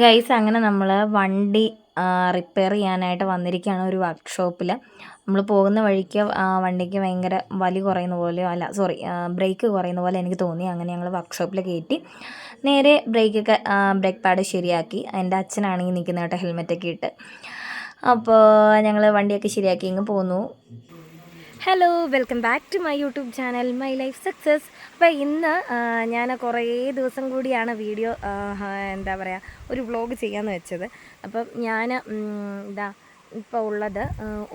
Guys അങ്ങനെ നമ്മൾ വണ്ടി റിപ്പയർ ചെയ്യാനായിട്ട് വന്നിരിക്കുകയാണ് ഒരു വർക്ക്ഷോപ്പിൽ നമ്മൾ പോകുന്ന വഴിക്ക് വണ്ടിക്ക് ഭയങ്കര വലി കുറയുന്ന പോലെയോ അല്ല സോറി ബ്രേക്ക് കുറയുന്ന പോലെ എനിക്ക് തോന്നി. അങ്ങനെ ഞങ്ങൾ വർക്ക്ഷോപ്പിൽ കയറ്റി നേരെ ബ്രേക്കൊക്കെ ബ്രേക്ക് പാഡ് ശരിയാക്കി. എന്റെ അച്ഛനാണെങ്കിൽ നിൽക്കുന്ന കേട്ടോ ഹെൽമെറ്റൊക്കെ ഇട്ട്. അപ്പോൾ ഞങ്ങൾ വണ്ടിയൊക്കെ ശരിയാക്കി ഇങ്ങ് പോന്നു. Hello welcome back to my YouTube channel my life success അപ്പോൾ ഇന്ന് ഞാൻ കുറേ ദിവസം കൂടിയാണ് വീഡിയോ എന്താ പറയുക ഒരു വ്ളോഗ് ചെയ്യാമെന്ന് വെച്ചത്. അപ്പം ഞാൻ എന്താ ഇപ്പോൾ ഉള്ളത്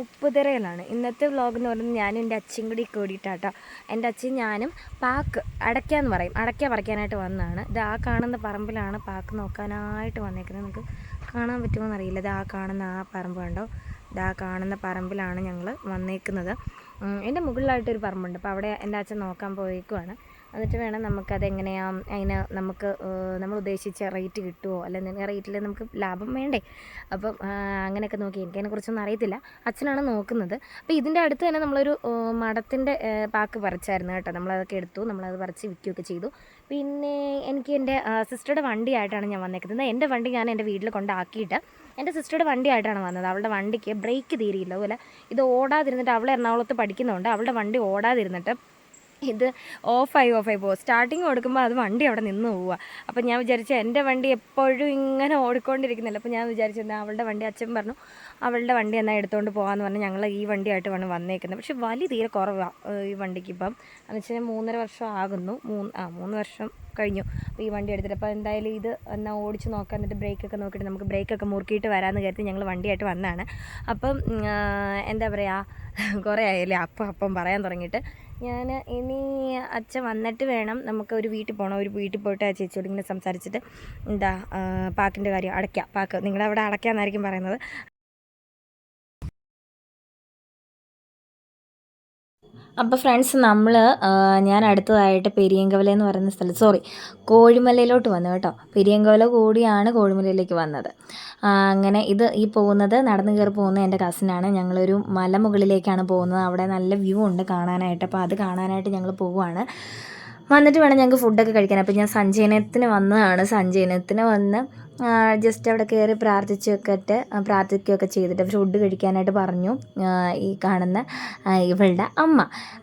ഉപ്പുതിരയിലാണ്. ഇന്നത്തെ വ്ളോഗ് എന്ന് പറയുന്നത് ഞാനും എന്റെ അച്ഛൻ കൂടി കൂടിയിട്ടാട്ടോ. എന്റെ അച്ഛൻ ഞാനും പാക്ക് അടയ്ക്കാന്ന് പറയും. അടയ്ക്ക പറിക്കാനായിട്ട് വന്നതാണ്. ഇത് ആ കാണുന്ന പറമ്പിലാണ് പാക്ക് നോക്കാനായിട്ട് വന്നേക്കുന്നത്. നമുക്ക് കാണാൻ പറ്റുമോ എന്നറിയില്ല ഇത് ആ കാണുന്ന ആ പറമ്പ് കണ്ടോ? ഇതാ കാണുന്ന പറമ്പിലാണ് ഞങ്ങൾ വന്നേക്കുന്നത്. എന്റെ മുകളിലായിട്ടൊരു പറമ്പുണ്ട്. അപ്പോൾ അവിടെ എന്റെ അച്ഛൻ നോക്കാൻ പോയേക്കുവാണ്. എന്നിട്ട് വേണം നമുക്കതെങ്ങനെയാണ് അതിന് നമുക്ക് നമ്മൾ ഉദ്ദേശിച്ച റേറ്റ് കിട്ടുമോ അല്ലെങ്കിൽ റേറ്റിൽ നമുക്ക് ലാഭം വേണ്ടേ? അപ്പം അങ്ങനെയൊക്കെ നോക്കി. എനിക്കതിനെക്കുറിച്ചൊന്നും അറിയത്തില്ല. അച്ഛനാണ് നോക്കുന്നത്. അപ്പോൾ ഇതിന്റെ അടുത്ത് തന്നെ നമ്മളൊരു മടത്തിന്റെ പാക്ക് പറിച്ചായിരുന്നു കേട്ടോ. നമ്മളതൊക്കെ എടുത്തു. നമ്മളത് പറിച്ച് വിൽക്കുകയൊക്കെ ചെയ്തു. പിന്നെ എനിക്ക് എന്റെ സിസ്റ്ററുടെ വണ്ടിയായിട്ടാണ് ഞാൻ വന്നേക്കുന്നത്. എന്റെ വണ്ടി ഞാൻ എന്റെ വീട്ടിൽ കൊണ്ടാക്കിയിട്ട് എന്റെ സിസ്റ്ററുടെ വണ്ടിയായിട്ടാണ് വന്നത്. അവളുടെ വണ്ടിക്ക് ബ്രേക്ക് തീരിയില്ല. അതുപോലെ ഇത് ഓടാതിരുന്നിട്ട് അവൾ എറണാകുളത്ത് പഠിക്കുന്നുണ്ട്. അവളുടെ വണ്ടി ഓടാതിരുന്നിട്ട് ഇത് ഓഫായി ഓഫായി പോകും. സ്റ്റാർട്ടിങ് കൊടുക്കുമ്പോൾ അത് വണ്ടി അവിടെ നിന്ന് പോവുക. അപ്പോൾ ഞാൻ വിചാരിച്ചു എന്റെ വണ്ടി എപ്പോഴും ഇങ്ങനെ ഓടിക്കൊണ്ടിരിക്കുന്നില്ല. അപ്പോൾ ഞാൻ വിചാരിച്ചു എന്നാൽ അവളുടെ വണ്ടി അച്ഛൻ പറഞ്ഞു അവളുടെ വണ്ടി എന്നാൽ എടുത്തുകൊണ്ട് പോകാമെന്ന് പറഞ്ഞ് ഞങ്ങൾ ഈ വണ്ടിയായിട്ട് വേണം വന്നേക്കുന്നത്. പക്ഷേ വലിയ തീരെ കുറവാണ് ഈ വണ്ടിക്ക് ഇപ്പം. എന്ന് വെച്ചാൽ മൂന്നര വർഷം ആകുന്നു. മൂന്ന് ആ മൂന്ന് വർഷം കഴിഞ്ഞു. അപ്പോൾ ഈ വണ്ടി എടുത്തിട്ട്. അപ്പോൾ എന്തായാലും ഇത് എന്നാൽ ഓടിച്ച് നോക്കാൻ എന്നിട്ട് ബ്രേക്കൊക്കെ നോക്കിയിട്ട് നമുക്ക് ബ്രേക്കൊക്കെ മുറുക്കിയിട്ട് വരാമെന്ന് കരുതി ഞങ്ങൾ വണ്ടിയായിട്ട് വന്നതാണ്. അപ്പം എന്താ പറയുക കുറേ ആയല്ലേ? അപ്പം അപ്പം പറയാൻ തുടങ്ങിയിട്ട്. ഞാൻ ഇനി അച്ഛൻ വന്നിട്ട് വേണം നമുക്ക് ഒരു വീട്ടിൽ പോകണം ഒരു വീട്ടിൽ പോയിട്ട് ആ ചേച്ചിയോട് ഇങ്ങനെ സംസാരിച്ചിട്ട് എന്താ പാക്കിന്റെ കാര്യം അടയ്ക്കാം. പാക്ക് നിങ്ങളവിടെ അടയ്ക്കാമെന്നായിരിക്കും പറയുന്നത്. അപ്പോൾ ഫ്രണ്ട്സ് നമ്മൾ ഞാൻ അടുത്തതായിട്ട് പെരിയങ്കവല എന്ന് പറയുന്ന സ്ഥലം സോറി കോഴിമലയിലോട്ട് വന്നു കേട്ടോ. പെരിയങ്കവല കൂടിയാണ് കോഴിമലയിലേക്ക് വന്നത്. അങ്ങനെ ഇത് ഈ പോകുന്നത് നടന്നു കയറി പോകുന്ന എന്റെ കസിനാണ് ഞങ്ങളൊരു മലമുകളിലേക്കാണ് പോകുന്നത്. അവിടെ നല്ല വ്യൂ ഉണ്ട് കാണാനായിട്ട്. അപ്പോൾ അത് കാണാനായിട്ട് ഞങ്ങൾ പോവുകയാണ്. വന്നിട്ട് വേണം ഞങ്ങൾക്ക് ഫുഡൊക്കെ കഴിക്കാൻ. അപ്പോൾ ഞാൻ സഞ്ജയനത്തിന് വന്നതാണ്. സഞ്ജയനത്തിന് വന്ന് ജസ്റ്റ് അവിടെ കയറി പ്രാർത്ഥിച്ചൊക്കെ പ്രാർത്ഥിക്കുകയൊക്കെ ചെയ്തിട്ട് ഫുഡ് കഴിക്കാനായിട്ട് പറഞ്ഞു. ഈ കാണുന്ന ഇവളുടെ അമ്മ.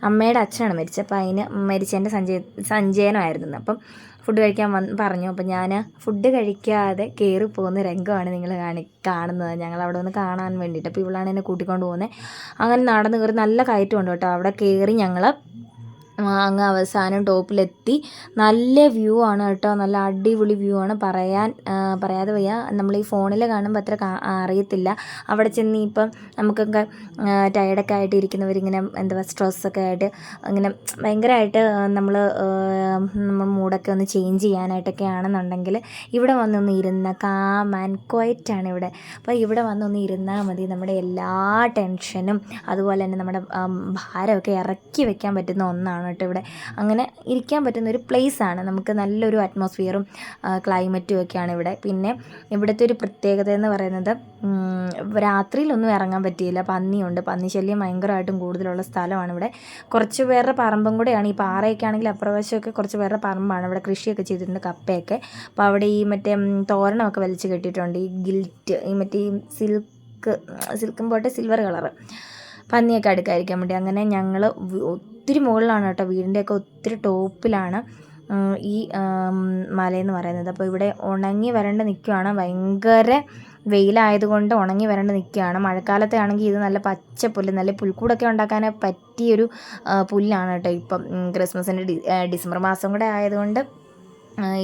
അമ്മയുടെ അച്ഛനാണ് മരിച്ചത്. അപ്പോൾ അതിന് മരിച്ചതിന്റെ സഞ്ജയ സഞ്ജയനമായിരുന്നു. അപ്പം ഫുഡ് കഴിക്കാൻ വന്ന് പറഞ്ഞു. അപ്പോൾ ഞാൻ ഫുഡ് കഴിക്കാതെ കയറി പോകുന്ന രംഗമാണ് നിങ്ങൾ കാണി കാണുന്നത്. ഞങ്ങൾ അവിടെ ഒന്ന് കാണാൻ വേണ്ടിയിട്ട്. അപ്പോൾ ഇവളാണ് എന്നെ കൂട്ടിക്കൊണ്ട് പോകുന്നത് അങ്ങനെ നടന്ന് കയറി നല്ല കയറ്റമുണ്ട് കേട്ടോ. അവിടെ കയറി ഞങ്ങൾ അങ്ങ് അവസാനം ടോപ്പിലെത്തി. നല്ല വ്യൂ ആണ് കേട്ടോ. നല്ല അടിപൊളി വ്യൂ ആണ്. പറയാൻ പറയാതെ വയ്യ. നമ്മൾ ഈ ഫോണിൽ കാണുമ്പോൾ അത്ര അറിയത്തില്ല. അവിടെ ചെന്ന് ഇപ്പം നമുക്കൊക്കെ ടയർഡൊക്കെ ആയിട്ട് ഇരിക്കുന്നവരിങ്ങനെ എന്താ സ്ട്രെസ്സൊക്കെ ആയിട്ട് അങ്ങനെ ഭയങ്കരമായിട്ട് നമ്മൾ നമ്മൾ മൂഡൊക്കെ ഒന്ന് ചേഞ്ച് ചെയ്യാനായിട്ടൊക്കെ ആണെന്നുണ്ടെങ്കിൽ ഇവിടെ വന്നൊന്ന് ഇരുന്ന കാം ആൻഡ് ക്വയറ്റ് ആണ് ഇവിടെ. അപ്പോൾ ഇവിടെ വന്നൊന്ന് ഇരുന്നാൽ മതി. നമ്മുടെ എല്ലാ ടെൻഷനും അതുപോലെ തന്നെ നമ്മുടെ ഭാരമൊക്കെ ഇറക്കി വെക്കാൻ പറ്റുന്ന ഒന്നാണ്. കേട്ടോ ഇവിടെ. അങ്ങനെ ഇരിക്കാൻ പറ്റുന്ന ഒരു ആണ്. നമുക്ക് നല്ലൊരു അറ്റ്മോസ്ഫിയറും ക്ലൈമറ്റും ഒക്കെയാണ് ഇവിടെ. പിന്നെ ഇവിടുത്തെ ഒരു പ്രത്യേകത എന്ന് പറയുന്നത് രാത്രിയിലൊന്നും ഇറങ്ങാൻ പറ്റിയില്ല. പന്നിയുണ്ട്. പന്നി ശല്യം ഭയങ്കരമായിട്ടും കൂടുതലുള്ള സ്ഥലമാണ് ഇവിടെ. കുറച്ച് പേരുടെ പറമ്പും കൂടെയാണ്. ഈ പാറയൊക്കെ ആണെങ്കിൽ അപ്രവശമൊക്കെ കുറച്ച് പേരുടെ പറമ്പാണ് ഇവിടെ കൃഷിയൊക്കെ ചെയ്തിട്ടുണ്ട് കപ്പയൊക്കെ. അപ്പോൾ അവിടെ ഈ മറ്റേ തോരണമൊക്കെ വലിച്ചു കെട്ടിയിട്ടുണ്ട്. ഈ ഗിൽറ്റ് ഈ മറ്റേ സിൽക്ക് സിൽക്കും പോട്ടെ സിൽവർ കളറ് പന്നിയൊക്കെ അടുക്കായിരിക്കാൻ വേണ്ടി. അങ്ങനെ ഞങ്ങൾ ഒത്തിരി മുകളിലാണ് കേട്ടോ വീടിന്റെയൊക്കെ ഒത്തിരി ടോപ്പിലാണ് ഈ മലയെന്ന് പറയുന്നത്. അപ്പോൾ ഇവിടെ ഉണങ്ങി വരേണ്ട നിൽക്കുകയാണ് ഭയങ്കര വെയിലായതുകൊണ്ട് ഉണങ്ങി വരേണ്ട നിൽക്കുകയാണ്. മഴക്കാലത്തെ ആണെങ്കിൽ ഇത് നല്ല പച്ച പുല്ല് നല്ല പുൽക്കൂടൊക്കെ ഉണ്ടാക്കാൻ പറ്റിയൊരു പുല്ലാണ് കേട്ടോ ഇപ്പം ക്രിസ്മസിന്റെ ഡിസംബർ മാസം കൂടെ ആയതുകൊണ്ട്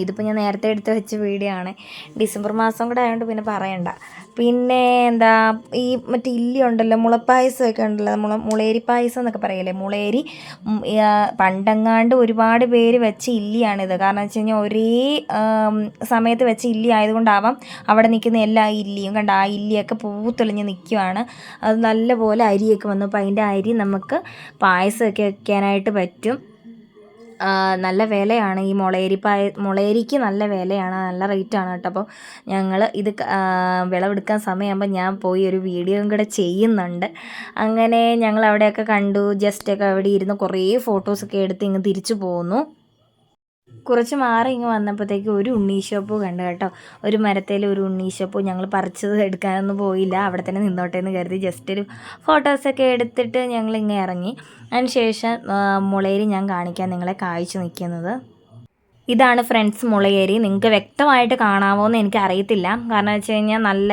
ഇതിപ്പോൾ ഞാൻ നേരത്തെ എടുത്ത് വെച്ച വീഡിയോ ഡിസംബർ മാസം കൂടെ ആയതുകൊണ്ട് പിന്നെ പറയണ്ട. പിന്നെ എന്താ ഈ മറ്റേ ഇല്ലി ഉണ്ടല്ലോ മുളപ്പായസമൊക്കെ ഉണ്ടല്ലോ മുള മുളേരി പായസം എന്നൊക്കെ പറയല്ലേ? മുളേരി പണ്ടെങ്ങാണ്ട് ഒരുപാട് പേര് വെച്ച ഇല്ലിയാണിത്. കാരണം വെച്ച് കഴിഞ്ഞാൽ ഒരേ സമയത്ത് വെച്ച ഇല്ലി ആയതുകൊണ്ടാവാം അവിടെ നിൽക്കുന്ന എല്ലാ ഇല്ലിയും കണ്ട ആ ഇല്ലിയൊക്കെ പൂത്തെളിഞ്ഞ് നിൽക്കുവാണ് അത് നല്ലപോലെ അരിയൊക്കെ വന്നു. അപ്പോൾ അതിന്റെ അരി നമുക്ക് പായസമൊക്കെ വയ്ക്കാനായിട്ട് പറ്റും. നല്ല വിലയാണ്. ഈ മുളയരി പായ മുളയരിക്ക് നല്ല വിലയാണ്. നല്ല റേറ്റാണ് കേട്ടോ. അപ്പോൾ ഞങ്ങൾ ഇത് വിളവെടുക്കാൻ സമയമാകുമ്പോൾ ഞാൻ പോയി ഒരു വീഡിയോയും കൂടെ ചെയ്യുന്നുണ്ട്. അങ്ങനെ ഞങ്ങൾ അവിടെയൊക്കെ കണ്ടു ജസ്റ്റൊക്കെ അവിടെ ഇരുന്ന് കുറേ ഫോട്ടോസൊക്കെ എടുത്ത് ഇങ്ങ് തിരിച്ചു പോന്നു. കുറച്ച് മാറി ഇങ്ങ് വന്നപ്പോഴത്തേക്ക് ഒരു ഉണ്ണീശോപ്പൂ കണ്ടു കേട്ടോ. ഒരു മരത്തിൽ ഒരു ഉണ്ണീശോപ്പൂ ഞങ്ങൾ പറിച്ചത് എടുക്കാനൊന്നും പോയില്ല. അവിടെ തന്നെ നിന്നോട്ടെ എന്ന് കരുതി ജസ്റ്റ് ഒരു ഫോട്ടോസൊക്കെ എടുത്തിട്ട് ഞങ്ങൾ ഇങ്ങനെ ഇറങ്ങി. അതിന് ശേഷം മുളയിൽ ഞാൻ കാണിക്കാൻ നിങ്ങളെ കാഴ്ച നിൽക്കുന്നത്. ഇതാണ് ഫ്രണ്ട്സ് മുളയേരി. നിങ്ങൾക്ക് വ്യക്തമായിട്ട് കാണാമോ എന്ന് എനിക്ക് അറിയത്തില്ല. കാരണം വെച്ച് കഴിഞ്ഞാൽ നല്ല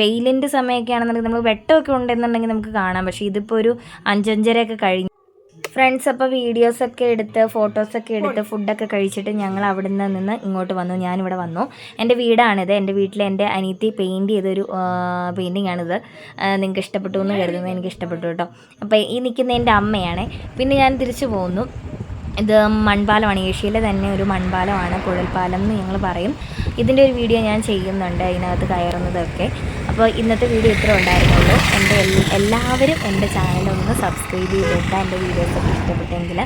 വെയിലിന്റെ സമയമൊക്കെ ആണെന്നുണ്ടെങ്കിൽ നമുക്ക് വെട്ടമൊക്കെ ഉണ്ടെന്നുണ്ടെങ്കിൽ നമുക്ക് കാണാം. പക്ഷേ ഇതിപ്പോൾ ഒരു അഞ്ചഞ്ചരയൊക്കെ കഴിഞ്ഞു. ഫ്രണ്ട്സ് അപ്പോൾ വീഡിയോസൊക്കെ എടുത്ത് ഫോട്ടോസൊക്കെ എടുത്ത് ഫുഡൊക്കെ കഴിച്ചിട്ട് ഞങ്ങൾ അവിടെ നിന്ന് നിന്ന് ഇങ്ങോട്ട് വന്നു. ഞാനിവിടെ വന്നു. എന്റെ വീടാണിത്. എന്റെ വീട്ടിൽ എന്റെ അനിയത്തി പെയിന്റ് ചെയ്തൊരു പെയിന്റിംഗ് ആണിത്. നിങ്ങൾക്ക് ഇഷ്ടപ്പെട്ടു എന്ന് കരുതുന്നു. എനിക്ക് ഇഷ്ടപ്പെട്ടു കേട്ടോ. അപ്പോൾ ഈ നിൽക്കുന്ന എന്റെ അമ്മയാണ്. പിന്നെ ഞാൻ തിരിച്ചു പോകുന്നു ഇത് മൺപാലമാണ്. ഏഷ്യയിലെ തന്നെ ഒരു മൺപാലമാണ്. കുഴൽപ്പാലം എന്ന് ഞങ്ങൾ പറയും. ഇതിന്റെ ഒരു വീഡിയോ ഞാൻ ചെയ്യുന്നുണ്ട്. അതിനകത്ത് കയറുന്നതൊക്കെ. അപ്പോൾ ഇന്നത്തെ വീഡിയോ ഇത്ര ഉണ്ടായിരുന്നുള്ളൂ. എന്റെ എല്ലാവരും എന്റെ ചാനലൊന്ന് സബ്സ്ക്രൈബ് ചെയ്തേക്കാം എന്റെ വീഡിയോസൊക്കെ ഇഷ്ടപ്പെട്ടെങ്കിൽ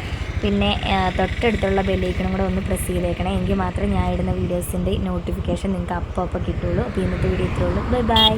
പിന്നെ തൊട്ടടുത്തുള്ള ബെല്ലൈക്കണും കൂടെ ഒന്ന് പ്രസ് ചെയ്തേക്കണം. എങ്കിൽ മാത്രമേ ഞാൻ ഇടുന്ന വീഡിയോസിന്റെ നോട്ടിഫിക്കേഷൻ നിങ്ങൾക്ക് അപ്പോൾ അപ്പോൾ കിട്ടുള്ളൂ അപ്പോൾ ഇന്നത്തെ വീഡിയോ ഇത്രയുള്ളൂ ബൈ ബൈ